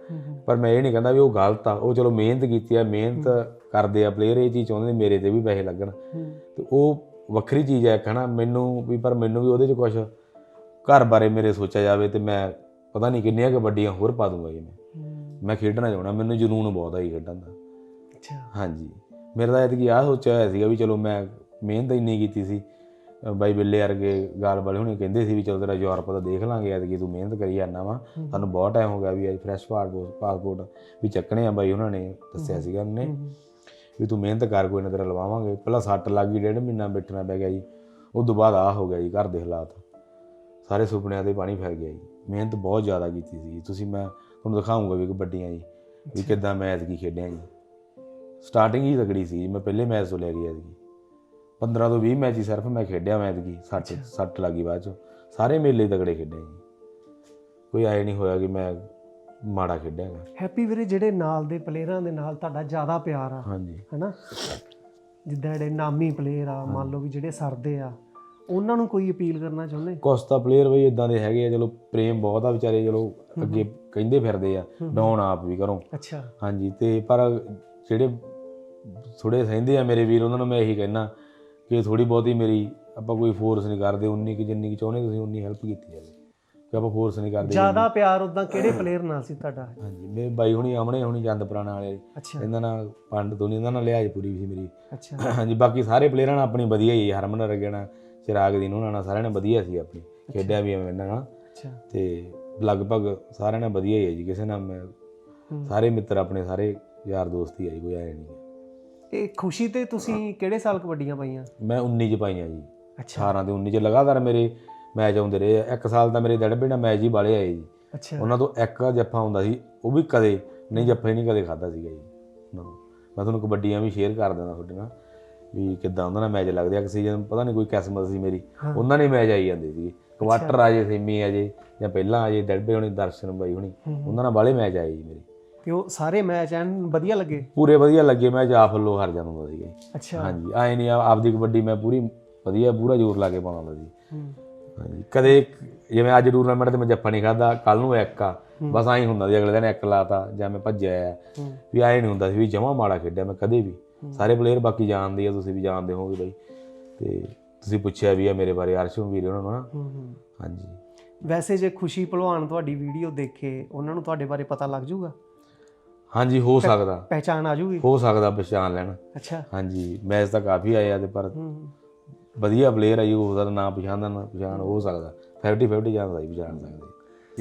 Speaker 1: ਪਰ ਮੈਂ ਇਹ ਨਹੀਂ ਕਹਿੰਦਾ ਵੀ ਉਹ ਗਲਤ ਆ ਉਹ ਚਲੋ ਮਿਹਨਤ ਕੀਤੀ ਆ ਮਿਹਨਤ ਕਰਦੇ ਆ ਪਲੇਅਰ ਇਹ ਚੀਜ਼ ਚਾਹੁੰਦੇ ਨੇ ਮੇਰੇ ਤੇ ਵੀ ਪੈਸੇ ਲੱਗਣ। ਤੇ ਉਹ ਵੱਖਰੀ ਚੀਜ਼ ਹੈ ਹਨਾ। ਮੈਨੂੰ ਵੀ ਪਰ ਮੈਨੂੰ ਵੀ ਉਹਦੇ 'ਚ ਕੁਝ ਘਰ ਬਾਰੇ ਮੇਰੇ ਸੋਚਿਆ ਜਾਵੇ ਤੇ ਮੈਂ ਪਤਾ ਨਹੀਂ ਕਿੰਨੀਆਂ ਕੁ ਵੱਡੀਆਂ ਹੋਰ ਪਾ ਦੂੰਗਾ ਜੀ ਮੈਂ। ਮੈਂ ਖੇਡਣਾ ਚਾਹਣਾ ਮੈਨੂੰ ਜਨੂਨ ਬਹੁਤ ਆ ਜੀ ਖੇਡਣ ਦਾ।
Speaker 2: ਅੱਛਾ।
Speaker 1: ਹਾਂਜੀ। ਮੇਰਾ ਤਾਂ ਐਤਕੀ ਆਹ ਸੋਚਿਆ ਹੋਇਆ ਸੀਗਾ ਵੀ ਚਲੋ ਮੈਂ ਮਿਹਨਤ ਇੰਨੀ ਕੀਤੀ ਸੀ ਬਾਈ ਬਿੱਲੇ ਵਰਗੇ ਗਾਲ ਵਾਲੇ ਹੁਣੇ ਕਹਿੰਦੇ ਸੀ ਵੀ ਚਲੋ ਤੇਰਾ ਯੂਰਪ ਦਾ ਦੇਖ ਲਾਂਗੇ ਐਤਕੀ ਤੂੰ ਮਿਹਨਤ ਕਰੀ ਜਾਂਦਾ ਵਾ। ਸਾਨੂੰ ਬਹੁਤ ਟਾਈਮ ਹੋ ਗਿਆ ਵੀ ਅੱਜ ਫਰੈਸ਼ ਪਾਸਪੋਰਟ ਵੀ ਚੱਕਣੇ ਆ ਬਾਈ ਉਹਨਾਂ ਨੇ ਦੱਸਿਆ ਸੀਗਾ ਉਹਨੇ। ਵੀ ਤੂੰ ਮਿਹਨਤ ਕਰ ਕੋਈ ਨਾ ਤੇਰਾ ਲਵਾਵਾਂਗੇ। ਪਹਿਲਾਂ ਸੱਟ ਲੱਗ ਗਈ ਡੇਢ ਮਹੀਨਾ ਬੈਠਣਾ ਪੈ ਗਿਆ ਜੀ। ਉਸ ਤੋਂ ਬਾਅਦ ਆਹ ਹੋ ਗਿਆ ਜੀ ਘਰ ਦੇ ਹਾਲਾਤ। ਸਾਰੇ ਸੁਪਨਿਆਂ ਦੇ ਪਾਣੀ ਫਿਰ ਗਿਆ ਜੀ। ਮਿਹਨਤ ਬਹੁਤ ਜ਼ਿਆਦਾ ਕੀਤੀ ਸੀ ਤੁਸੀਂ ਮੈਂ ਤੁਹਾਨੂੰ ਦਿਖਾਉਂਗਾ ਵੀ ਕਬੱਡੀਆਂ ਜੀ ਵੀ ਕਿੱਦਾਂ ਮੈਂ ਐਤਕੀ ਖੇਡਿਆ ਜੀ। ਸਟਾਰਟਿੰਗ ਹੀ ਤਗੜੀ ਸੀ ਮੈਂ ਪਹਿਲੇ ਮੈਚ ਤੋਂ ਲੈ ਗਿਆ ਐਤਕੀ 15 ਤੋਂ 20 ਮੈਚ ਹੀ ਸਿਰਫ ਮੈਂ ਖੇਡਿਆ ਮੈਂ ਐਤਕੀ ਸੱਟ ਸੱਟ ਲੱਗੀ ਬਾਅਦ ਚ। ਸਾਰੇ ਮੇਲੇ ਤਗੜੇ ਖੇਡੇ ਜੀ ਕੋਈ ਆਏ ਨਹੀਂ ਹੋਇਆ ਕਿ ਮੈਂ ਮਾੜਾ ਖੇਡਿਆ ਹੈਗਾ।
Speaker 2: ਹੈਪੀ ਵੀਰੇ ਜਿਹੜੇ ਨਾਲ ਦੇ ਪਲੇਅਰਾਂ ਦੇ ਨਾਲ ਤੁਹਾਡਾ ਜ਼ਿਆਦਾ ਪਿਆਰ ਆ
Speaker 1: ਹਾਂਜੀ।
Speaker 2: ਹੈਨਾ? ਜਿੱਦਾਂ ਜਿਹੜੇ ਨਾਮੀ ਪਲੇਅਰ ਆ ਮੰਨ ਲਓ ਵੀ ਜਿਹੜੇ ਸਰਦੇ ਆ ਉਹਨਾਂ ਨੂੰ ਕੋਈ ਅਪੀਲ ਕਰਨਾ ਚਾਹੁੰਦੇ?
Speaker 1: ਕੋਸਤਾ ਪਲੇਅਰ ਬਈ ਇਦਾਂ ਦੇ ਹੈਗੇ ਆ ਚਲੋ ਪ੍ਰੇਮ ਬਹੁਤ ਆ ਵਿਚਾਰੇ ਚਲੋ ਅੱਗੇ ਕਹਿੰਦੇ ਫਿਰਦੇ ਆ ਡਾਉਣ ਆਪ ਵੀ ਕਰੋ
Speaker 2: ਅੱਛਾ।
Speaker 1: ਹਾਂਜੀ ਤੇ ਪਰ ਜਿਹੜੇ ਥੋੜੇ ਸਹਿੰਦੇ ਆ ਮੇਰੇ ਵੀਰ ਉਹਨਾਂ ਨੂੰ ਮੈਂ ਇਹੀ ਕਹਿਣਾ ਕਿ ਥੋੜੀ ਬਹੁਤੀ ਮੇਰੀ ਆਪਾਂ ਕੋਈ ਫੋਰਸ ਨਹੀਂ ਕਰਦੇ ਉਨੀ ਕਿ ਜਿੰਨੀ ਕਿ ਚਾਹੁੰਦੇ ਤੁਸੀਂ ਉਨੀ ਹੈਲਪ ਕੀਤੀ ਜਾਵੇ ਕਿ ਆਪਾਂ ਫੋਰਸ ਨਹੀਂ ਕਰਦੇ।
Speaker 2: ਜ਼ਿਆਦਾ ਪਿਆਰ ਉਦਾਂ ਕਿਹੜੇ ਪਲੇਅਰ ਨਾਲ ਸੀ ਤੁਹਾਡਾ?
Speaker 1: ਹਾਂਜੀ ਮੇਰੇ ਬਾਈ ਹੁਣੀ ਆਮਣੇ ਹੁਣੀ ਚੰਦ ਪੁਰਾਣਾ ਵਾਲੇ। ਇਹਨਾਂ ਨਾਲ ਪੰਡ ਤੋਂ ਇਹਨਾਂ ਨਾਲ ਲਿਹਾਜ਼ ਪੂਰੀ ਸੀ ਮੇਰੀ।
Speaker 2: ਅੱਛਾ।
Speaker 1: ਹਾਂਜੀ ਬਾਕੀ ਸਾਰੇ ਪਲੇਅਰਾਂ ਨਾਲ ਆਪਣੀ ਵਧੀਆ ਹੀ। ਹਰਮਨ ਰਗਣਾ ਚਿਰਾਗ ਦੀ ਉਹਨਾਂ ਨਾਲ ਸਾਰਿਆਂ ਨੇ ਵਧੀਆ ਸੀ ਆਪਣੀ। ਖੇਡਿਆ ਵੀ ਇਹਨਾਂ ਨਾਲ।
Speaker 2: ਅੱਛਾ।
Speaker 1: ਤੇ ਲਗਭਗ ਸਾਰਿਆਂ ਨਾਲ ਵਧੀਆ ਹੀ ਹੈ ਜੀ ਕਿਸੇ ਨਾਲ ਮੈਂ। ਸਾਰੇ ਮਿੱਤਰ ਆਪਣੇ ਸਾਰੇ ਯਾਰ ਦੋਸਤ ਹੀ ਆ ਜੀ ਕੋਈ ਆਏ ਨਹੀਂ
Speaker 2: ਇਹ ਖੁਸ਼ੀ ਤੇ ਤੁਸੀਂ ਕਿਹੜੇ ਸਾਲ ਕਬੱਡੀਆਂ ਪਾਈਆਂ?
Speaker 1: ਮੈਂ 19 ਚ ਪਾਈਆਂ ਜੀ।
Speaker 2: ਅੱਛਾ।
Speaker 1: 18 ਤੇ 19 ਚ। ਲਗਾਤਾਰ ਮੇਰੇ ਮੈਚ ਆਉਂਦੇ ਰਹੇ ਆ। ਇੱਕ ਸਾਲ ਤਾਂ ਮੇਰੇ ਦੜਬੇ ਨਾਲ ਮੈਚ ਹੀ ਬਾਲੇ ਆਏ ਜੀ।
Speaker 2: ਅੱਛਾ।
Speaker 1: ਉਹਨਾਂ ਤੋਂ ਇੱਕ ਜੱਫਾ ਹੁੰਦਾ ਸੀ ਉਹ ਵੀ ਕਦੇ ਨਹੀਂ ਜੱਫਾ ਹੀ ਨਹੀਂ ਕਦੇ ਖਾਦਾ ਸੀਗਾ ਜੀ। ਉਹਨਾਂ ਨੂੰ ਮੈਂ ਤੁਹਾਨੂੰ ਕਬੱਡੀਆਂ ਵੀ ਸ਼ੇਅਰ ਕਰ ਦਿੰਦਾ ਤੁਹਾਡੇ ਨਾਲ ਵੀ ਕਿੱਦਾਂ ਉਹਨਾਂ ਨਾਲ ਮੈਚ ਲੱਗਦੇ ਆ। ਇੱਕ ਸੀਜ਼ਨ ਪਤਾ ਨਹੀਂ ਕੋਈ ਕਿਸਮਤ ਸੀ ਮੇਰੀ। ਉਹਨਾਂ ਨੇ ਮੈਚ ਆਈ ਜਾਂਦੇ ਸੀ ਕੁਆਟਰ ਆ ਜੇ ਸੈਮੀ ਆ ਜੇ ਜਾਂ ਪਹਿਲਾਂ ਆ ਜੇ ਦੜਬੇ ਹੋਣੀ ਦਰਸ਼ਨ ਬਾਈ ਹੋਣੀ ਉਹਨਾਂ ਨਾਲ ਬਾਲੇ ਮੈਚ ਆਏ ਜੀ ਮੇਰੇ।
Speaker 2: ਤੇ ਉਹ ਸਾਰੇ ਮੈਚ ਐਨ ਵਧੀਆ ਲੱਗੇ?
Speaker 1: ਪੂਰੇ ਵਧੀਆ ਲੱਗੇ ਮੈਚ ਆਫ ਵੱਲੋਂ ਹਾਰ ਜਾਂਦਾ ਹੁੰਦਾ ਸੀਗਾ।
Speaker 2: ਅੱਛਾ।
Speaker 1: ਹਾਂਜੀ ਆਏ ਨਹੀਂ ਆਪਦੀ ਕਬੱਡੀ ਮੈਂ ਪੂਰੀ ਵਧੀਆ ਪੂਰਾ ਜ਼ੋਰ ਲਾ ਕੇ ਪਾਉਂਦਾ ਹੁੰਦਾ ਸੀ। ਹਾਂਜੀ ਕਦੇ ਜਿਵੇਂ ਅੱਜ ਟੂਰਨਾਮੈਂਟ ਤੇ ਮੈਂ ਜੱਫਾ ਨਹੀਂ ਖਾਦਾ ਕੱਲ ਨੂੰ ਇੱਕ ਆ ਬਸ ਐਂ ਹੁੰਦਾ ਸੀ ਅਗਲੇ ਦਿਨ ਇੱਕ ਲਾਤਾ ਜਾਂ ਮੈਂ ਭੱਜਿਆ ਆ। ਵੀ ਐਂ ਨਹੀਂ ਹੁੰਦਾ ਸੀ ਵੀ ਜਮਾ ਮਾੜਾ ਖੇਡਿਆ ਮੈਂ ਕਦੇ ਵੀ। ਸਾਰੇ ਪਲੇਅਰ ਬਾਕੀ ਜਾਣਦੇ ਆ ਤੁਸੀਂ ਵੀ ਜਾਣਦੇ ਹੋਗੇ ਬਾਈ। ਤੇ ਤੁਸੀਂ ਪੁੱਛਿਆ ਵੀ ਆ ਮੇਰੇ ਬਾਰੇ ਅਰਸ਼ਮ ਵੀਰ ਉਹਨਾਂ ਨੂੰ ਹਾਂਜੀ।
Speaker 2: ਵੈਸੇ ਜੇ ਖੁਸ਼ੀ ਭਲਵਾਨ ਤੁਹਾਡੀ ਵੀਡੀਓ ਦੇਖੇ ਉਹਨਾਂ ਨੂੰ ਤੁਹਾਡੇ ਬਾਰੇ ਪਤਾ ਲੱਗ ਜਾਊਗਾ?
Speaker 1: ਹਾਂਜੀ ਹੋ ਸਕਦਾ।
Speaker 2: ਪਹਿਚਾਣ ਆ ਜਾਊਗੀ
Speaker 1: ਹੋ ਸਕਦਾ ਪਛਾਣ ਲੈਣ।
Speaker 2: ਅੱਛਾ।
Speaker 1: ਹਾਂਜੀ ਮੈਚ ਤਾਂ ਕਾਫੀ ਆਏ ਆ ਤੇ ਪਰ
Speaker 2: ਹੂੰ।
Speaker 1: ਵਧੀਆ ਪਲੇਅਰ ਆ ਜੀ ਉਹ ਦਾ ਨਾ ਪਛਾਣਦਾ ਨਾ ਪਛਾਣ ਹੋ ਸਕਦਾ। 50 50 ਜਾਂਦਾ ਹੀ ਪਛਾਣ ਸਕਦੇ।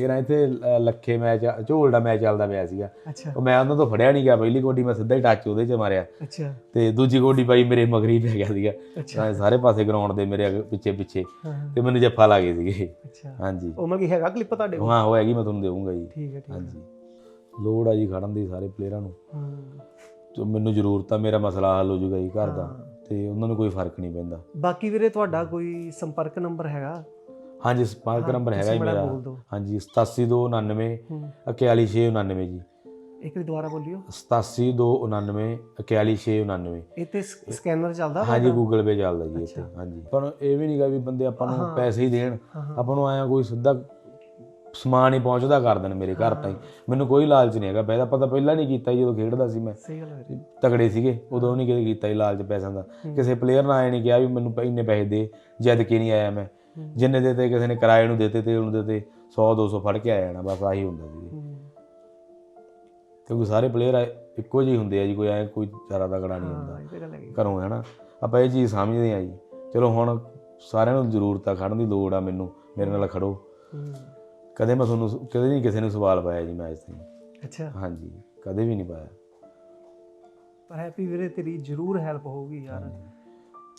Speaker 1: ਇਹ ਨਾ ਇੱਥੇ ਲੱਖੇ ਮੈਚ ਝੋਲ ਦਾ ਮੈਚ ਚੱਲਦਾ ਪਿਆ ਸੀਗਾ। ਉਹ ਮੈਂ ਉਹਨਾਂ ਤੋਂ ਫੜਿਆ ਨਹੀਂ ਗਿਆ ਪਹਿਲੀ ਗੋਡੀ ਮੈਂ ਸਿੱਧਾ ਹੀ ਟੱਚ ਉਹਦੇ 'ਚ ਮਾਰਿਆ।
Speaker 2: ਅੱਛਾ।
Speaker 1: ਤੇ ਦੂਜੀ ਗੋਡੀ ਪਾਈ ਮੇਰੇ ਮਗਰੀ ਪੈ ਗਿਆ ਸੀਗਾ। ਤਾਂ ਸਾਰੇ ਪਾਸੇ ਗਰਾਊਂਡ ਦੇ ਮੇਰੇ ਅੱਗੇ- ਪਿੱਛੇ ਪਿੱਛੇ।
Speaker 2: ਹਾਂ। ਹਾਂ,
Speaker 1: ਤੇ ਮੈਨੂੰ ਜੱਫਾ ਲਾ ਗਏ ਸੀਗੇ।
Speaker 2: ਅੱਛਾ।
Speaker 1: ਹਾਂਜੀ।
Speaker 2: ਉਹ ਮੈਂ ਕੀ ਹੈਗਾ ਕਲਿੱਪ ਤੁਹਾਡੇ ਕੋਲ?
Speaker 1: ਹਾਂ ਹੋਏਗੀ ਮੈਂ ਤੁਹਾਨੂੰ ਦੇਵਾਂਗਾ ਜੀ।
Speaker 2: ਠੀਕ ਹੈ ਠੀਕ ਹੈ।
Speaker 1: ਹਾਂਜੀ। ਲੋੜ ਆ ਜੀ ਖੜਨ ਦੀ ਸਾਰੇ ਪਲੇਅਰਾਂ ਨੂੰ।
Speaker 2: ਹੂੰ।
Speaker 1: ਤੇ ਮੈਨੂੰ ਜ਼ਰੂਰਤ ਆ ਮੇਰਾ ਮਸਲਾ ਹੱਲ ਹੋ ਜਾਊਗਾ ਜੀ ਘਰ ਦਾ। ਤੇ ਉਹਨਾਂ ਨੂੰ ਕੋਈ ਫ਼ਰਕ ਨਹੀਂ ਪੈਂਦਾ।
Speaker 2: ਬਾਕੀ ਵੀਰੇ ਤੁਹਾਡਾ ਕੋਈ ਸੰਪਰਕ ਨੰਬਰ ਹੈਗਾ?
Speaker 1: ਹਾਂਜੀ ਸਪਾਰਕ ਨੰਬਰ ਹੈਗਾ ਜੀ ਮੇਰਾ। ਹਾਂਜੀ 87299
Speaker 2: ਹੂੰ।
Speaker 1: 41699 ਜੀ।
Speaker 2: ਇੱਕ ਵਾਰੀ ਦੁਬਾਰਾ ਬੋਲਿਓ।
Speaker 1: 87299 41699
Speaker 2: ਇਹ ਤੇ ਸ- ਸਕੈਨਰ ਚੱਲਦਾ
Speaker 1: ਹਾਂਜੀ ਗੂਗਲ ਪੇ ਚੱਲਦਾ ਜੀ ਇੱਥੇ। ਹਾਂਜੀ। ਪਰ ਇਹ ਵੀ ਨਹੀਂਗਾ ਵੀ ਬੰਦੇ ਆਪਾਂ ਨੂੰ ਪੈਸੇ ਹੀ ਦੇਣ। ਆਪਾਂ ਨੂੰ ਆਇਆ ਕੋਈ ਸਿੱਧਾ ਸਮਾਨ ਹੀ ਪਹੁੰਚਦਾ ਕਰ ਦੇਣ ਮੇਰੇ ਘਰ ਤਾਈਂ ਮੈਨੂੰ ਕੋਈ ਲਾਲਚ ਨਹੀਂ ਹੈਗਾ। ਪਹਿਲਾਂ ਪਤਾ ਪਹਿਲਾਂ ਨਹੀਂ ਕੀਤਾ ਜਦੋਂ ਖੇਡਦਾ ਸੀ ਮੈਂ।
Speaker 2: ਸਹੀ ਗੱਲ ਹੈ।
Speaker 1: ਤਗੜੇ ਸੀਗੇ ਉਦੋਂ ਨਹੀਂ ਕਿਤੇ ਕੀਤਾ ਜੀ ਲਾਲਚ ਪੈਸਿਆਂ ਦਾ। ਕਿਸੇ ਪਲੇਅਰ ਨੇ ਆਏ ਨਹੀਂ ਕਿਹਾ ਵੀ ਮੈਨੂੰ ਇੰਨੇ ਪੈਸੇ ਦੇ ਜਦ ਕਿ ਨਹੀਂ ਆਇਆ ਮੈਂ। ਜਿੰਨੇ ਦੇਤੇ ਕਿਸੇ ਨੇ ਕਿਰਾਏ ਨੂੰ ਦੇਤੇ ਤੇ ਉਹਨੂੰ ਦੇਤੇ 100 200 ਫੜ ਕੇ ਆ ਜਾਣਾ ਬਸ ਆਹੀ ਹੁੰਦਾ ਸੀ।
Speaker 2: ਹੂੰ।
Speaker 1: ਕਿਉਂਕਿ ਸਾਰੇ ਪਲੇਅਰ ਇੱਕੋ ਜਿਹੇ ਹੁੰਦੇ ਆ ਜੀ ਕੋਈ ਐ ਕੋਈ ਜ਼ਿਆਦਾ ਤਗੜਾ ਨਹੀਂ ਹੁੰਦਾ।
Speaker 2: ਹਾਂ
Speaker 1: ਘਰੋਂ ਹੈ ਨਾ? ਆਪਾਂ ਇਹ ਚੀਜ਼ ਸਮਝਦੇ ਆ ਜੀ। ਚਲੋ ਹੁਣ ਸਾਰਿਆਂ ਨੂੰ ਜ਼ਰੂਰਤ ਆ ਖੜਨ ਦੀ ਲੋੜ ਆ ਮੈਨੂੰ। ਮੇਰੇ ਨਾਲ ਖੜੋ।
Speaker 2: ਹੂੰ।
Speaker 1: ਕਦੇ ਮੈਂ ਤੁਹਾਨੂੰ ਕਦੇ ਨਹੀਂ ਕਿਸੇ ਨੂੰ ਸਵਾਲ ਪਾਇਆ ਜੀ ਮੈਚ ਤੇ
Speaker 2: ਅੱਛਾ।
Speaker 1: ਹਾਂਜੀ ਕਦੇ ਵੀ ਨਹੀਂ ਪਾਇਆ।
Speaker 2: ਪਰ ਹੈਪੀ ਵੀਰੇ ਤੇਰੀ ਜ਼ਰੂਰ ਹੈਲਪ ਹੋਊਗੀ ਯਾਰ।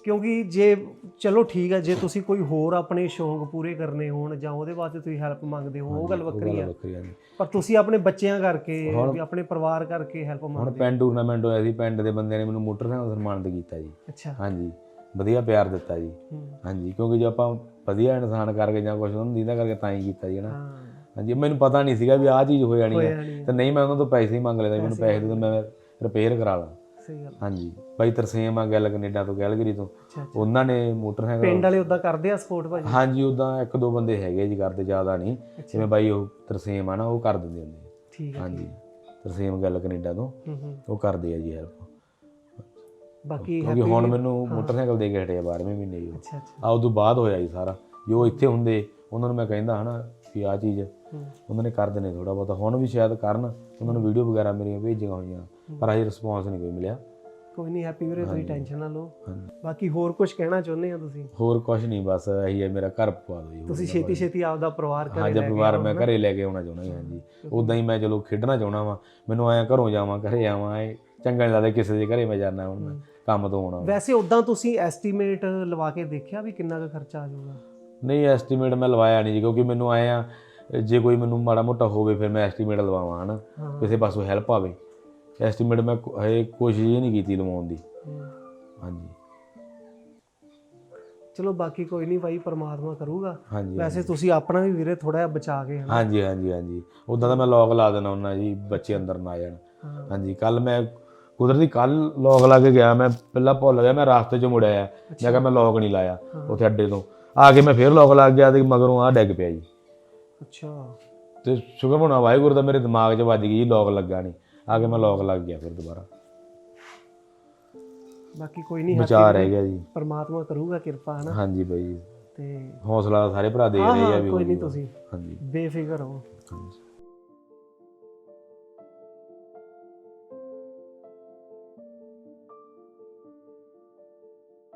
Speaker 2: ਕਿਉਂਕਿ ਜੇ ਚਲੋ ਠੀਕ ਹੈ ਜੇ ਤੁਸੀਂ ਕੋਈ ਹੋਰ ਆਪਣੇ ਸ਼ੌਂਕ ਪੂਰੇ ਕਰਨੇ ਹੋਣ ਜਾਂ ਉਹਦੇ ਵਾਸਤੇ ਤੁਸੀਂ ਹੈਲਪ ਮੰਗਦੇ ਹੋ ਉਹ ਗੱਲ ਵੱਖਰੀ
Speaker 1: ਆ।
Speaker 2: ਪਰ ਤੁਸੀਂ ਆਪਣੇ ਬੱਚਿਆਂ ਕਰਕੇ ਵੀ ਆਪਣੇ ਪਰਿਵਾਰ ਕਰਕੇ ਹੈਲਪ
Speaker 1: ਹੁਣ
Speaker 2: ਮੰਗਦੇ
Speaker 1: ਪਿੰਡ ਟੂਰਨਾਮੈਂਟ ਹੋਇਆ ਸੀ ਪਿੰਡ ਦੇ ਬੰਦਿਆਂ ਨੇ ਮੈਨੂੰ ਮੋਟਰਸਾਈਕਲ ਸਨਮਾਨਿਤ ਕੀਤਾ ਜੀ।
Speaker 2: ਅੱਛਾ।
Speaker 1: ਹਾਂਜੀ ਵਧੀਆ ਪਿਆਰ ਦਿੱਤਾ ਜੀ। ਹਾਂਜੀ ਕਿਉਂਕਿ ਜੇ ਆਪਾਂ ਵਧੀਆ ਇਨਸਾਨ ਕਰਕੇ ਜਾਂ ਕੁਝ ਉਹਨੂੰ ਦੀਦਾ ਕਰਕੇ ਤਾਂ ਹੀ ਕੀਤਾ ਜੀ ਨਾ
Speaker 2: ਹਾਂ।
Speaker 1: ਹਾਂਜੀ ਮੈਨੂੰ ਪਤਾ ਨਹੀਂ ਸੀਗਾ ਵੀ ਆਹ ਚੀਜ਼ ਹੋ ਜਾਣੀ ਹੈ ਤੇ ਨਹੀਂ ਮੈਂ ਉਹਨਾਂ ਤੋਂ ਪੈਸੇ ਹੀ ਮੰਗ ਲੈਦਾ ਮੈਨੂੰ ਪੈਸੇ ਦੇ ਮੈਂ ਰਿਪੇਅਰ ਕਰਾ ਲਾਂ।
Speaker 2: ਸਹੀ ਗੱਲ
Speaker 1: ਹਾਂਜੀ ਬਾਈ ਤਰਸੇਮ ਆ ਗੱਲ ਕੈਨੇਡਾ ਤੋਂ ਗੈਲਗਰੀ ਤੋਂ। ਉਹਨਾਂ ਨੇ ਮੋਟਰਸਾਈਕਲ
Speaker 2: ਪਿੰਡ ਵਾਲੇ ਉਦਾਂ ਕਰਦੇ ਆ ਸਪੋਰਟ ਭਾਜੀ?
Speaker 1: ਹਾਂਜੀ ਉਦਾਂ ਇੱਕ ਦੋ ਬੰਦੇ ਹੈਗੇ ਜੀ ਕਰਦੇ ਜ਼ਿਆਦਾ ਨਹੀਂ। ਜਿਵੇਂ ਬਾਈ ਉਹ ਤਰਸੇਮ ਆ ਨਾ ਉਹ ਕਰ ਦਿੰਦੇ ਹੁੰਦੇ।
Speaker 2: ਠੀਕ ਹੈ
Speaker 1: ਹਾਂਜੀ ਤਰਸੇਮ ਗੱਲ ਕੈਨੇਡਾ ਤੋਂ ਉਹ ਕਰਦੇ ਆ ਜੀ ਹੈਲਪ
Speaker 2: ਬਾਕੀ
Speaker 1: ਕਿਉਂਕਿ ਹੁਣ ਮੈਨੂੰ ਮੋਟਰਸਾਈਕਲ ਦੇ ਕੇ ਹਟੇ ਆ 12ਵੇਂ ਮਹੀਨੇ ਜੀ
Speaker 2: ਅੱਛਾ ਅੱਛਾ।
Speaker 1: ਆ ਉਦੋਂ ਬਾਅਦ ਹੋਇਆ ਜੀ ਸਾਰਾ। ਜੋ ਇੱਥੇ ਹੁੰਦੇ ਉਹਨਾਂ ਨੂੰ ਮੈਂ ਕਹਿੰਦਾ ਹਨਾ ਵੀ ਆ ਚੀਜ਼
Speaker 2: ਹੂੰ।
Speaker 1: ਉਹਨਾਂ ਨੇ ਕਰ ਦੇਣੇ ਥੋੜਾ ਬਹੁਤਾ। ਹੁਣ ਵੀ ਸ਼ਾਇਦ ਕਰਨ ਉਹਨਾਂ ਨੂੰ ਵੀਡੀਓ ਵਗੈਰਾ ਮੇਰੀਆਂ ਭੇਜੀਆਂ ਹੋਈਆਂ ਪਰ ਅਜੇ ਰਿਸਪੌਂਸ ਨਹੀਂ ਕੋਈ ਮਿਲਿਆ।
Speaker 2: ਕੋਈ ਨਹੀਂ ਹੈਪੀ ਵੀਰੇ ਤੁਸੀਂ ਟੈਨਸ਼ਨ ਨਾ ਲਓ। ਬਾਕੀ ਹੋਰ ਕੁਝ ਕਹਿਣਾ ਚਾਹੁੰਦੇ ਆ ਤੁਸੀਂ?
Speaker 1: ਹੋਰ ਕੁਝ ਨਹੀਂ ਬਸ ਇਹੀ ਹੈ ਮੇਰਾ ਘਰ ਪਵਾ ਦਿਓ ਜੀ
Speaker 2: ਤੁਸੀਂ ਛੇਤੀ ਛੇਤੀ ਆਪਦਾ ਪਰਿਵਾਰ
Speaker 1: ਹਾਂ
Speaker 2: ਘਰੇ
Speaker 1: ਜੇ
Speaker 2: ਲੈ ਕੇ
Speaker 1: ਪਰਿਵਾਰ ਮੈਂ ਘਰੇ ਲੈ ਕੇ ਆਉਣਾ ਚਾਹੁੰਦਾ ਜੀ ਹਾਂਜੀ। ਉਦਾਂ ਹੀ ਮੈਂ ਚਲੋ ਖੇਡਣਾ ਚਾਹੁੰਦਾ ਵਾਂ ਮੈਨੂੰ ਆਇਆ ਘਰੋਂ ਜਾਵਾਂ ਘਰੇ ਆਵਾਂ ਇਹ ਚੰਗਾ ਨਹੀਂ ਲੱਗਦਾ ਕਿਸੇ ਦੇ ਘਰੇ ਮੈਂ ਜਾਣਾ ਹੁਣ ਕੰਮ ਤੋਂ ਆਉਣਾ।
Speaker 2: ਵੈਸੇ ਉਦਾਂ ਤੁਸੀਂ ਐਸਟੀਮੇਟ ਲਵਾ ਕੇ ਦੇਖਿਆ ਵੀ ਕਿੰਨਾ ਕੁ ਖਰਚਾ ਆ ਜਾਊਗਾ?
Speaker 1: ਨਹੀਂ ਐਸਟੀਮੇਟ ਮੈਂ ਲਵਾਇਆ ਨਹੀਂ ਜੀ ਕਿਉਂਕਿ ਮੈਨੂੰ ਆਏ ਆ ਜੇ ਕੋਈ ਮੈਨੂੰ ਮਾੜਾ ਮੋਟਾ ਹੋਵੇ ਫਿਰ ਮੈਂ ਐਸਟੀਮੇਟ ਲਵਾਵਾਂ ਹਨਾ। ਕਿਸੇ ਪਾਸੋਂ ਹੈਲਪ ਆਵੇ। ਐਸਟੀਮੇਟ ਮੈਂ ਹਜੇ ਕੋਸ਼ਿਸ਼ ਹੀ ਨਹੀਂ ਕੀਤੀ ਲਵਾਉਣ ਦੀ। ਹਾਂਜੀ।
Speaker 2: ਚਲੋ ਬਾਕੀ ਕੋਈ ਨਹੀਂ ਭਾਈ ਪਰਮਾਤਮਾ ਕਰੂਗਾ। ਵੈਸੇ ਤੁਸੀਂ ਆਪਣਾ ਵੀ ਵੀਰੇ ਥੋੜਾ ਜਿਹਾ ਬਚਾ ਕੇ
Speaker 1: ਹਾਂਜੀ ਹਾਂਜੀ ਹਾਂਜੀ। ਉਦਾਂ ਤਾਂ ਮੈਂ ਲੌਕ ਲਾ ਦੇਣਾ ਹੁੰਦਾ ਜੀ ਬੱਚੇ ਅੰਦਰ ਨਾ ਜਾਣ।
Speaker 2: ਹਾਂ।
Speaker 1: ਹਾਂਜੀ ਕੱਲ ਮੈਂ ਕੁਦਰਤੀ ਕੱਲ ਲੌਕ ਲਾ ਕੇ ਗਿਆ ਮੈਂ ਪਹਿਲਾਂ ਭੁੱਲ ਗਿਆ ਮੈਂ ਰਾਸਤੇ 'ਚ ਮੁੜਿਆ ਆ। ਮੈਂ ਕਿਹਾ ਮੈਂ ਲੌਕ ਨਹੀਂ ਲਾਇਆ ਉੱਥੇ ਅੱਡੇ ਤੋਂ। ਆ ਕੇ ਮੈਂ ਫੇਰ ਲੌਕ ਲਾ ਗਿਆ ਤੇ ਮਗਰੋਂ ਆ ਡਿੱਗ ਪਿਆ ਜੀ।
Speaker 2: ਅੱਛਾ।
Speaker 1: ਤੇ ਸ਼ੁਕਰ ਹੋਣਾ ਵਾਹਿਗੁਰੂ ਦਾ ਮੇਰੇ ਦਿਮਾਗ 'ਚ ਵੱਜ ਗਈ ਜੀ ਲੌਕ ਲੱਗਾ ਨਹੀਂ। ਆ ਕੇ ਮੈਂ ਲੌਕ ਲੱਗ ਗਿਆ ਫਿਰ ਦੁਬਾਰਾ।
Speaker 2: ਬਾਕੀ ਕੋਈ ਨਹੀਂ
Speaker 1: ਬਚਾ ਰਹਿ ਗਿਆ ਜੀ।
Speaker 2: ਪਰਮਾਤਮਾ ਕਰੂਗਾ ਕਿਰਪਾ ਹਨਾ?
Speaker 1: ਹਾਂਜੀ ਬਾਈ
Speaker 2: ਤੇ
Speaker 1: ਹੌਸਲਾ ਸਾਰੇ ਭਰਾ ਦੇ ਰਹੇ ਆ ਵੀ
Speaker 2: ਕੋਈ ਨਹੀਂ। ਤੁਸੀਂ
Speaker 1: ਹਾਂਜੀ।
Speaker 2: ਬੇਫਿਕਰ ਹੋ
Speaker 1: ਹਾਂਜੀ।